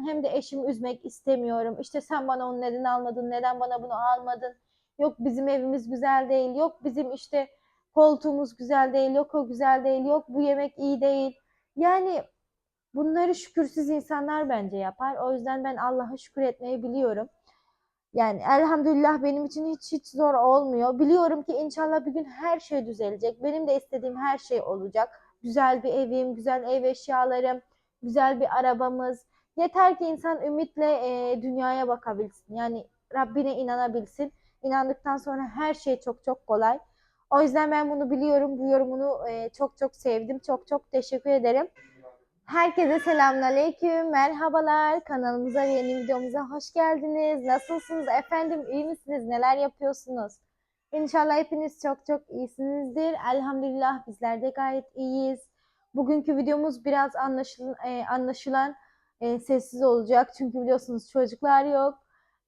hem de eşimi üzmek istemiyorum. İşte sen bana onu neden almadın, neden bana bunu almadın? Yok bizim evimiz güzel değil, yok bizim işte koltuğumuz güzel değil, yok o güzel değil, yok bu yemek iyi değil. Yani bunları şükürsüz insanlar bence yapar. O yüzden ben Allah'a şükür etmeyi biliyorum. Yani elhamdülillah benim için hiç hiç zor olmuyor. Biliyorum ki inşallah bir gün her şey düzelecek. Benim de istediğim her şey olacak. Güzel bir evim, güzel ev eşyalarım, güzel bir arabamız. Yeter ki insan ümitle e, dünyaya bakabilsin. Yani Rabbine inanabilsin. İnandıktan sonra her şey çok çok kolay. O yüzden ben bunu biliyorum. Bu yorumunu e, çok çok sevdim. Çok çok teşekkür ederim. Herkese selamünaleyküm, merhabalar. Kanalımıza ve yeni videomuza hoş geldiniz. Nasılsınız efendim? İyi misiniz? Neler yapıyorsunuz? İnşallah hepiniz çok çok iyisinizdir. Elhamdülillah bizler de gayet iyiyiz. Bugünkü videomuz biraz anlaşılan, e, anlaşılan e, sessiz olacak. Çünkü biliyorsunuz çocuklar yok.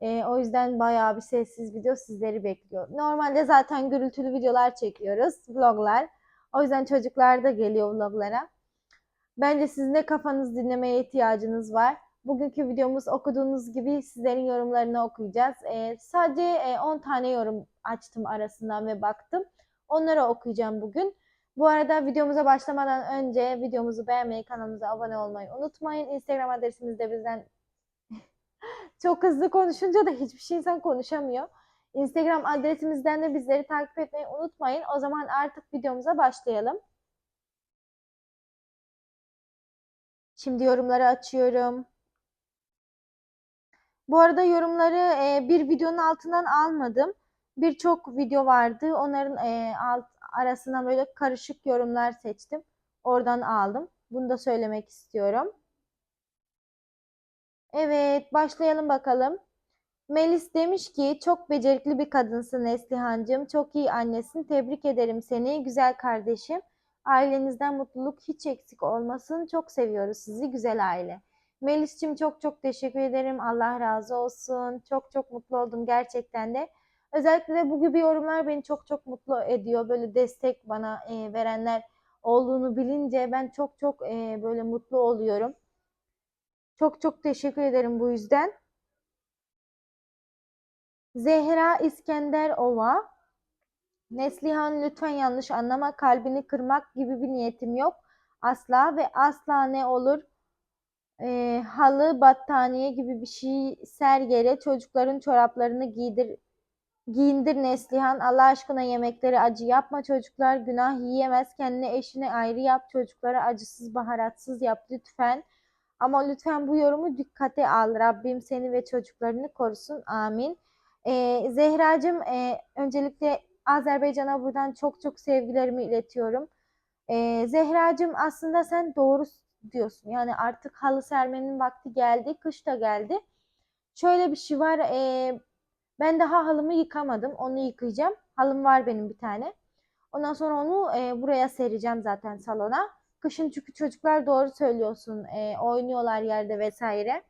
E, o yüzden bayağı bir sessiz video sizleri bekliyor. Normalde zaten gürültülü videolar çekiyoruz, vloglar. O yüzden çocuklar da geliyor vloglara. Bence sizin de kafanız dinlemeye ihtiyacınız var. Bugünkü videomuz okuduğunuz gibi sizlerin yorumlarını okuyacağız. Ee, sadece e, 10 tane yorum açtım arasından ve baktım. Onları okuyacağım bugün. Bu arada videomuza başlamadan önce videomuzu beğenmeyi, kanalımıza abone olmayı unutmayın. Instagram adresimiz de bizden çok hızlı konuşunca da hiçbir şey insan konuşamıyor. Instagram adresimizden de bizleri takip etmeyi unutmayın. O zaman artık videomuza başlayalım. Şimdi yorumları açıyorum. Bu arada yorumları e, bir videonun altından almadım. Birçok video vardı. Onların e, alt, arasından böyle karışık yorumlar seçtim. Oradan aldım. Bunu da söylemek istiyorum. Evet, başlayalım bakalım. Melis demiş ki çok becerikli bir kadınsın Neslihancığım. Çok iyi annesin. Tebrik ederim seni güzel kardeşim. Ailenizden mutluluk hiç eksik olmasın. Çok seviyoruz sizi güzel aile. Melis'cim çok çok teşekkür ederim. Allah razı olsun. Çok çok mutlu oldum gerçekten de. Özellikle de bu gibi yorumlar beni çok çok mutlu ediyor. Böyle destek bana e, verenler olduğunu bilince ben çok çok e, böyle mutlu oluyorum. Çok çok teşekkür ederim bu yüzden. Zehra İskenderova Neslihan lütfen yanlış anlama. Kalbini kırmak gibi bir niyetim yok. Asla ve asla ne olur e, halı, battaniye gibi bir şey ser yere çocukların çoraplarını giydir giyindir Neslihan. Allah aşkına yemekleri acı yapma çocuklar. Günah yiyemez. Kendine eşine ayrı yap. Çocuklara acısız, baharatsız yap lütfen. Ama lütfen bu yorumu dikkate al. Rabbim seni ve çocuklarını korusun. Amin. Ee, Zehracığım e, öncelikle Azerbaycan'a buradan çok çok sevgilerimi iletiyorum. Ee, Zehracığım aslında sen doğru diyorsun. Yani artık halı sermenin vakti geldi. Kış da geldi. Şöyle bir şey var. E, ben daha halımı yıkamadım. Onu yıkayacağım. Halım var benim bir tane. Ondan sonra onu e, buraya sereceğim zaten salona. Kışın çünkü çocuklar doğru söylüyorsun. E, oynuyorlar yerde vesaire.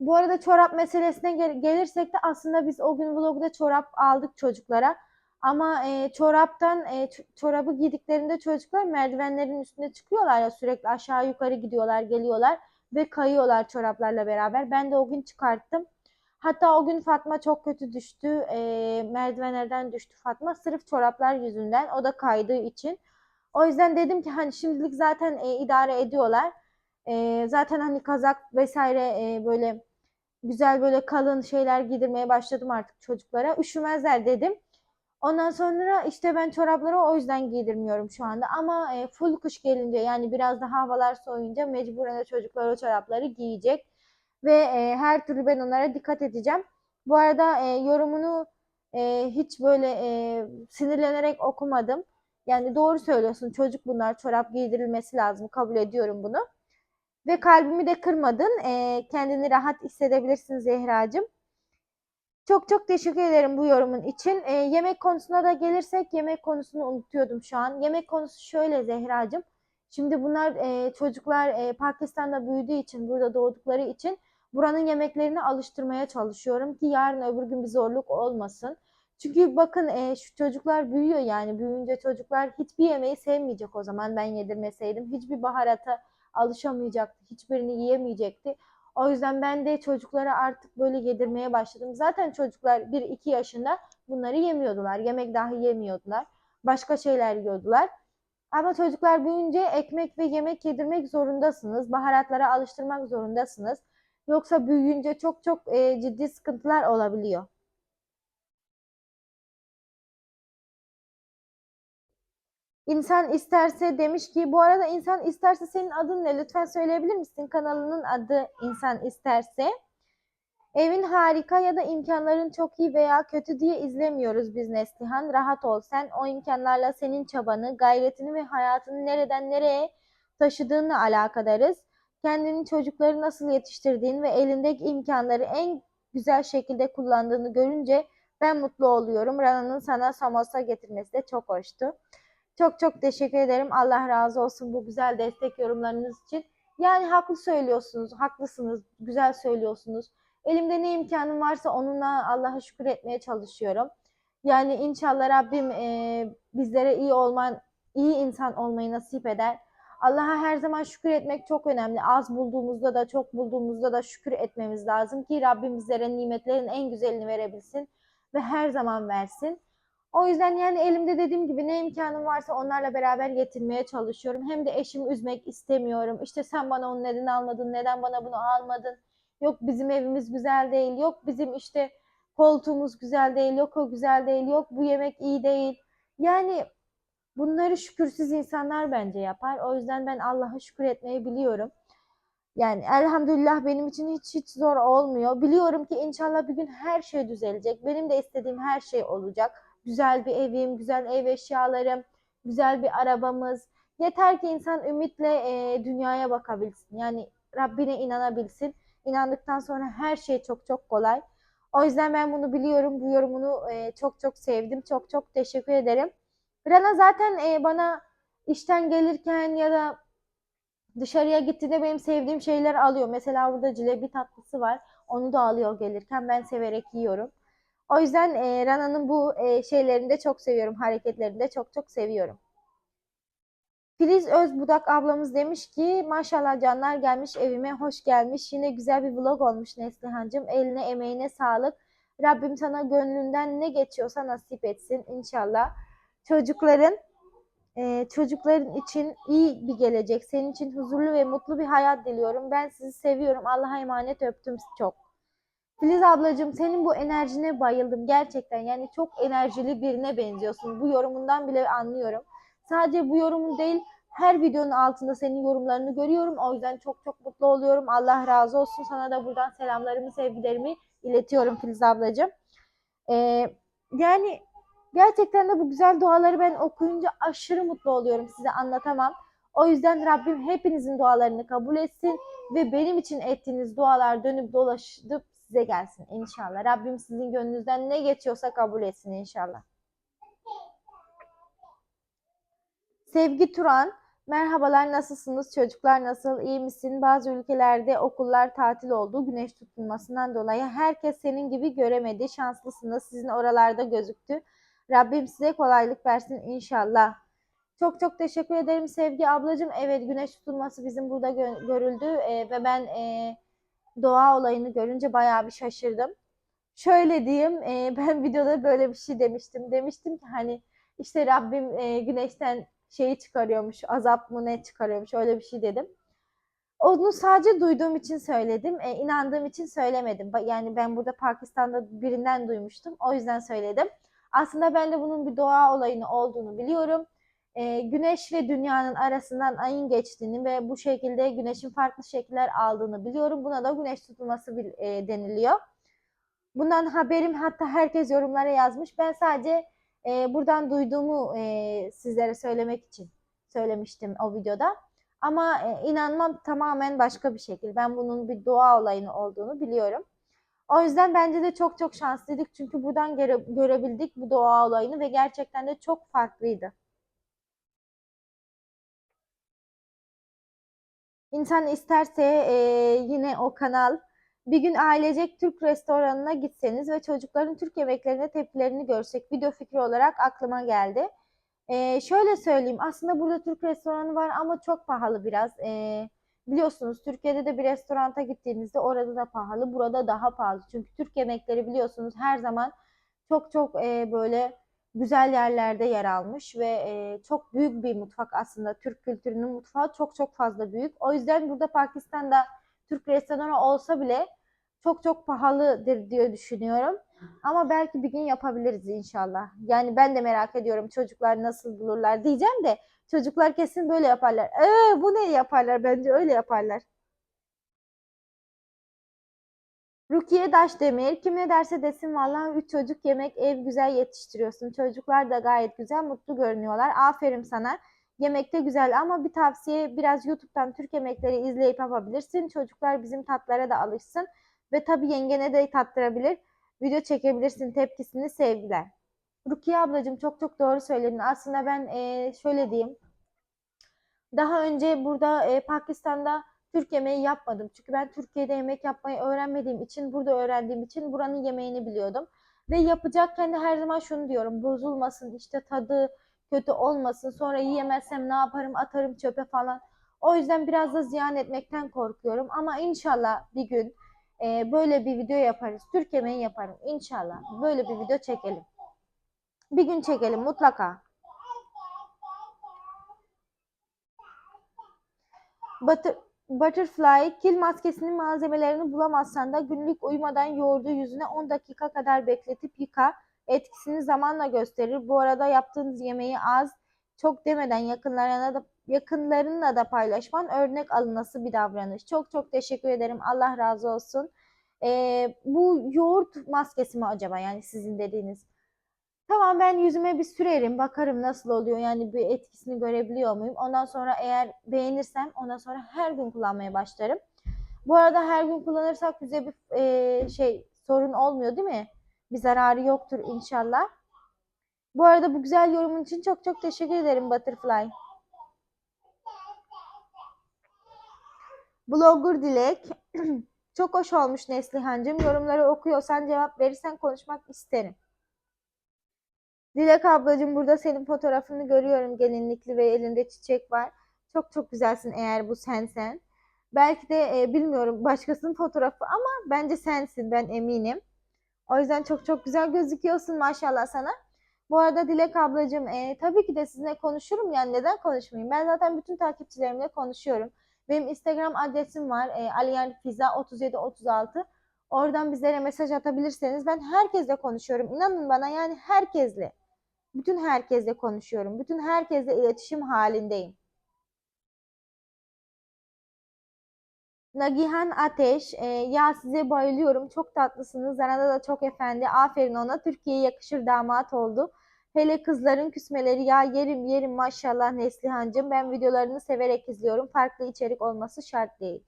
Bu arada çorap meselesine gel gelirsek de aslında biz o gün vlogda çorap aldık çocuklara. Ama e, çoraptan e, çorabı giydiklerinde çocuklar merdivenlerin üstüne çıkıyorlar ya sürekli aşağı yukarı gidiyorlar geliyorlar ve kayıyorlar çoraplarla beraber. Ben de o gün çıkarttım. Hatta o gün Fatma çok kötü düştü. E, merdivenlerden düştü Fatma sırf çoraplar yüzünden. O da kaydığı için. O yüzden dedim ki hani şimdilik zaten e, idare ediyorlar. E, zaten hani kazak vesaire e, böyle güzel böyle kalın şeyler giydirmeye başladım artık çocuklara. Üşümezler dedim. Ondan sonra işte ben çorapları o yüzden giydirmiyorum şu anda. Ama e, full kış gelince yani biraz da havalar soğuyunca mecburen de çocuklar o çorapları giyecek. Ve e, her türlü ben onlara dikkat edeceğim. Bu arada e, yorumunu e, hiç böyle e, sinirlenerek okumadım. Yani doğru söylüyorsun çocuk bunlar çorap giydirilmesi lazım kabul ediyorum bunu. Ve kalbimi de kırmadın. E, kendini rahat hissedebilirsin Zehracığım. Çok çok teşekkür ederim bu yorumun için. E, yemek konusuna da gelirsek yemek konusunu unutuyordum şu an. Yemek konusu şöyle Zehracığım. Şimdi bunlar e, çocuklar e, Pakistan'da büyüdüğü için, burada doğdukları için buranın yemeklerini alıştırmaya çalışıyorum ki yarın öbür gün bir zorluk olmasın. Çünkü bakın e, şu çocuklar büyüyor yani büyüyünce çocuklar hiçbir yemeği sevmeyecek o zaman ben yedirmeseydim. Hiçbir baharata alışamayacaktı, hiçbirini yiyemeyecekti. O yüzden ben de çocuklara artık böyle yedirmeye başladım. Zaten çocuklar 1-2 yaşında bunları yemiyordular. Yemek dahi yemiyordular. Başka şeyler yiyordular. Ama çocuklar büyüyünce ekmek ve yemek yedirmek zorundasınız. Baharatlara alıştırmak zorundasınız. Yoksa büyüyünce çok çok e, ciddi sıkıntılar olabiliyor. İnsan isterse demiş ki bu arada insan isterse senin adın ne? Lütfen söyleyebilir misin? Kanalının adı insan isterse. Evin harika ya da imkanların çok iyi veya kötü diye izlemiyoruz biz Neslihan. Rahat ol sen. O imkanlarla senin çabanı, gayretini ve hayatını nereden nereye taşıdığınla alakadarız. Kendini çocukları nasıl yetiştirdiğin ve elindeki imkanları en güzel şekilde kullandığını görünce ben mutlu oluyorum. Rana'nın sana samosa getirmesi de çok hoştu. Çok çok teşekkür ederim. Allah razı olsun bu güzel destek yorumlarınız için. Yani haklı söylüyorsunuz, haklısınız, güzel söylüyorsunuz. Elimde ne imkanım varsa onunla Allah'a şükür etmeye çalışıyorum. Yani inşallah Rabbim e, bizlere iyi olman, iyi insan olmayı nasip eder. Allah'a her zaman şükür etmek çok önemli. Az bulduğumuzda da çok bulduğumuzda da şükür etmemiz lazım ki Rabbim bizlere nimetlerin en güzelini verebilsin ve her zaman versin. O yüzden yani elimde dediğim gibi ne imkanım varsa onlarla beraber getirmeye çalışıyorum. Hem de eşimi üzmek istemiyorum. İşte sen bana onu neden almadın, neden bana bunu almadın? Yok bizim evimiz güzel değil, yok bizim işte koltuğumuz güzel değil, yok o güzel değil, yok bu yemek iyi değil. Yani bunları şükürsüz insanlar bence yapar. O yüzden ben Allah'a şükür etmeyi biliyorum. Yani elhamdülillah benim için hiç hiç zor olmuyor. Biliyorum ki inşallah bir gün her şey düzelecek. Benim de istediğim her şey olacak. Güzel bir evim, güzel ev eşyalarım, güzel bir arabamız. Yeter ki insan ümitle e, dünyaya bakabilsin. Yani Rabbine inanabilsin. İnandıktan sonra her şey çok çok kolay. O yüzden ben bunu biliyorum. Bu yorumunu e, çok çok sevdim. Çok çok teşekkür ederim. Rana zaten e, bana işten gelirken ya da dışarıya gittiğinde benim sevdiğim şeyler alıyor. Mesela burada cilebi tatlısı var. Onu da alıyor gelirken. Ben severek yiyorum. O yüzden e, Rana'nın bu e, şeylerini de çok seviyorum. Hareketlerini de çok çok seviyorum. Filiz Özbudak ablamız demiş ki maşallah canlar gelmiş evime hoş gelmiş. Yine güzel bir vlog olmuş Neslihan'cığım. Eline emeğine sağlık. Rabbim sana gönlünden ne geçiyorsa nasip etsin inşallah. Çocukların e, çocukların için iyi bir gelecek. Senin için huzurlu ve mutlu bir hayat diliyorum. Ben sizi seviyorum. Allah'a emanet öptüm çok. Filiz ablacığım senin bu enerjine bayıldım gerçekten. Yani çok enerjili birine benziyorsun. Bu yorumundan bile anlıyorum. Sadece bu yorumun değil her videonun altında senin yorumlarını görüyorum. O yüzden çok çok mutlu oluyorum. Allah razı olsun. Sana da buradan selamlarımı, sevgilerimi iletiyorum Filiz ablacığım. Ee, yani gerçekten de bu güzel duaları ben okuyunca aşırı mutlu oluyorum. Size anlatamam. O yüzden Rabbim hepinizin dualarını kabul etsin ve benim için ettiğiniz dualar dönüp dolaşıp size gelsin inşallah. Rabbim sizin gönlünüzden ne geçiyorsa kabul etsin inşallah. Sevgi Turan, merhabalar nasılsınız? Çocuklar nasıl? İyi misin? Bazı ülkelerde okullar tatil oldu. Güneş tutulmasından dolayı herkes senin gibi göremedi. Şanslısınız. Sizin oralarda gözüktü. Rabbim size kolaylık versin inşallah. Çok çok teşekkür ederim Sevgi ablacığım. Evet güneş tutulması bizim burada gö görüldü ee, ve ben e, doğa olayını görünce bayağı bir şaşırdım. Şöyle diyeyim, e, ben videoda böyle bir şey demiştim. Demiştim ki hani işte Rabbim e, güneşten şeyi çıkarıyormuş, azap mı ne çıkarıyormuş öyle bir şey dedim. Onu sadece duyduğum için söyledim. E, inandığım için söylemedim. Yani ben burada Pakistan'da birinden duymuştum. O yüzden söyledim. Aslında ben de bunun bir doğa olayını olduğunu biliyorum. E, güneş ve dünyanın arasından ayın geçtiğini ve bu şekilde güneşin farklı şekiller aldığını biliyorum. Buna da güneş tutulması e, deniliyor. Bundan haberim hatta herkes yorumlara yazmış. Ben sadece e, buradan duyduğumu e, sizlere söylemek için söylemiştim o videoda. Ama e, inanmam tamamen başka bir şekil. Ben bunun bir doğa olayını olduğunu biliyorum. O yüzden bence de çok çok şanslıydık. Çünkü buradan göre, görebildik bu doğa olayını ve gerçekten de çok farklıydı. İnsan isterse e, yine o kanal bir gün ailecek Türk restoranına gitseniz ve çocukların Türk yemeklerine tepkilerini görsek video fikri olarak aklıma geldi. Ee, şöyle söyleyeyim aslında burada Türk restoranı var ama çok pahalı biraz. Ee, Biliyorsunuz Türkiye'de de bir restoranta gittiğinizde orada da pahalı, burada daha pahalı. Çünkü Türk yemekleri biliyorsunuz her zaman çok çok e, böyle güzel yerlerde yer almış ve e, çok büyük bir mutfak aslında. Türk kültürünün mutfağı çok çok fazla büyük. O yüzden burada Pakistan'da Türk restoranı olsa bile çok çok pahalıdır diye düşünüyorum. Ama belki bir gün yapabiliriz inşallah. Yani ben de merak ediyorum çocuklar nasıl bulurlar diyeceğim de çocuklar kesin böyle yaparlar. Ee, bu ne yaparlar? Bence öyle yaparlar. Rukiye Daşdemir kim ne derse desin vallahi üç çocuk yemek ev güzel yetiştiriyorsun. Çocuklar da gayet güzel mutlu görünüyorlar. Aferin sana. Yemekte güzel ama bir tavsiye biraz YouTube'dan Türk yemekleri izleyip yapabilirsin. Çocuklar bizim tatlara da alışsın. Ve tabii yengene de tattırabilir. Video çekebilirsin tepkisini sevgiler. Rukiye ablacığım çok çok doğru söyledin. Aslında ben e, şöyle diyeyim. Daha önce burada e, Pakistan'da Türk yemeği yapmadım. Çünkü ben Türkiye'de yemek yapmayı öğrenmediğim için, burada öğrendiğim için buranın yemeğini biliyordum. Ve yapacakken de her zaman şunu diyorum. Bozulmasın, işte tadı kötü olmasın. Sonra yiyemezsem ne yaparım, atarım çöpe falan. O yüzden biraz da ziyan etmekten korkuyorum. Ama inşallah bir gün e, böyle bir video yaparız. Türk yemeği yaparım. İnşallah böyle bir video çekelim. Bir gün çekelim mutlaka. Butter, Butterfly kil maskesinin malzemelerini bulamazsan da günlük uyumadan yoğurdu yüzüne 10 dakika kadar bekletip yıka. Etkisini zamanla gösterir. Bu arada yaptığınız yemeği az çok demeden yakınlarına da yakınlarınla da paylaşman örnek alınası bir davranış. Çok çok teşekkür ederim. Allah razı olsun. Ee, bu yoğurt maskesi mi acaba yani sizin dediğiniz? Tamam ben yüzüme bir sürerim, bakarım nasıl oluyor yani bir etkisini görebiliyor muyum? Ondan sonra eğer beğenirsem ondan sonra her gün kullanmaya başlarım. Bu arada her gün kullanırsak bize bir e, şey sorun olmuyor değil mi? Bir zararı yoktur inşallah. Bu arada bu güzel yorumun için çok çok teşekkür ederim Butterfly. Blogger Dilek. çok hoş olmuş Neslihan'cığım. Yorumları okuyorsan cevap verirsen konuşmak isterim. Dilek ablacığım burada senin fotoğrafını görüyorum gelinlikli ve elinde çiçek var. Çok çok güzelsin eğer bu sensen. Belki de e, bilmiyorum başkasının fotoğrafı ama bence sensin ben eminim. O yüzden çok çok güzel gözüküyorsun maşallah sana. Bu arada Dilek ablacığım e, tabii ki de sizinle konuşurum yani neden konuşmayayım? Ben zaten bütün takipçilerimle konuşuyorum. Benim Instagram adresim var e, Aliyan Fiza 3736. Oradan bizlere mesaj atabilirseniz ben herkesle konuşuyorum. İnanın bana yani herkesle. Bütün herkesle konuşuyorum. Bütün herkesle iletişim halindeyim. Nagihan Ateş, e, ya size bayılıyorum. Çok tatlısınız. Zanada da çok efendi. Aferin ona. Türkiye'ye yakışır damat oldu. Hele kızların küsmeleri ya yerim yerim maşallah Neslihancığım. Ben videolarını severek izliyorum. Farklı içerik olması şart değil.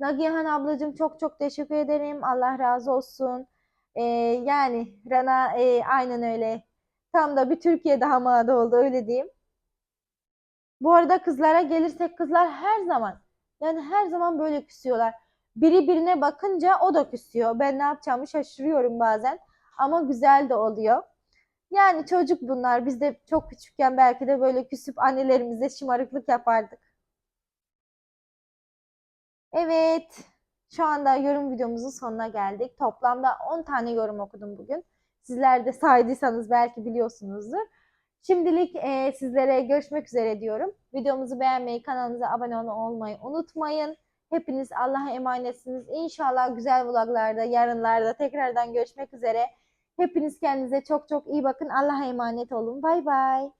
Nagihan ablacığım çok çok teşekkür ederim. Allah razı olsun. E, yani Rana e, aynen öyle. Tam da bir Türkiye damadı oldu öyle diyeyim. Bu arada kızlara gelirsek kızlar her zaman yani her zaman böyle küsüyorlar. Biri birine bakınca o da küsüyor. Ben ne yapacağımı şaşırıyorum bazen. Ama güzel de oluyor. Yani çocuk bunlar. Biz de çok küçükken belki de böyle küsüp annelerimize şımarıklık yapardık. Evet. Şu anda yorum videomuzun sonuna geldik. Toplamda 10 tane yorum okudum bugün. Sizler de saydıysanız belki biliyorsunuzdur. Şimdilik e, sizlere görüşmek üzere diyorum. Videomuzu beğenmeyi, kanalımıza abone olmayı unutmayın. Hepiniz Allah'a emanetsiniz. İnşallah güzel vloglarda, yarınlarda tekrardan görüşmek üzere. Hepiniz kendinize çok çok iyi bakın. Allah'a emanet olun. Bay bay.